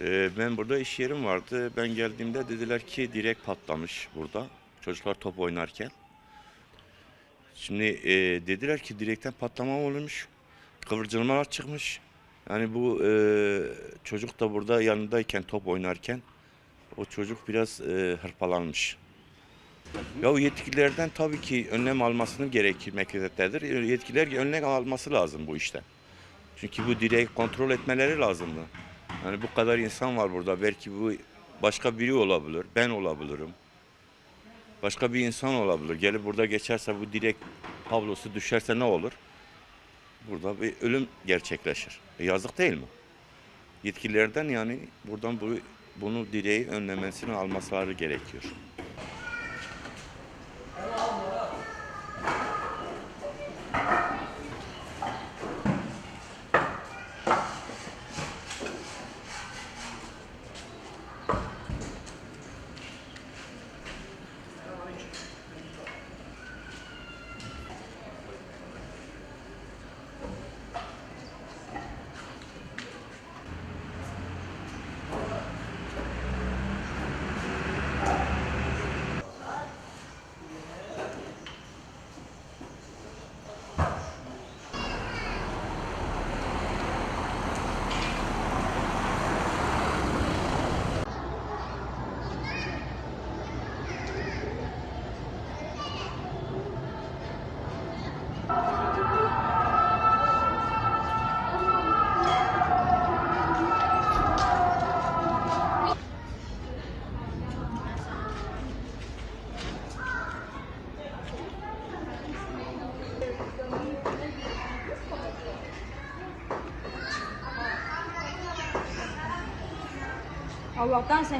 Ee, ben burada iş yerim vardı. Ben geldiğimde dediler ki direkt patlamış burada. Çocuklar top oynarken. Şimdi e, dediler ki direkten patlama olmuş. Kıvırcılmalar çıkmış. Yani bu e, çocuk da burada yanındayken top oynarken o çocuk biraz e, hırpalanmış. Ya yetkililerden tabii ki önlem almasını gerekmektedir. Yetkililer önlem alması lazım bu işten. Çünkü bu direği kontrol etmeleri lazımdı. Yani bu kadar insan var burada. Belki bu başka biri olabilir. Ben olabilirim. Başka bir insan olabilir. Gelip burada geçerse bu direk tablosu düşerse ne olur? Burada bir ölüm gerçekleşir. E yazık değil mi? Yetkililerden yani buradan bu, bunu direği önlemesini almaları gerekiyor. 我刚才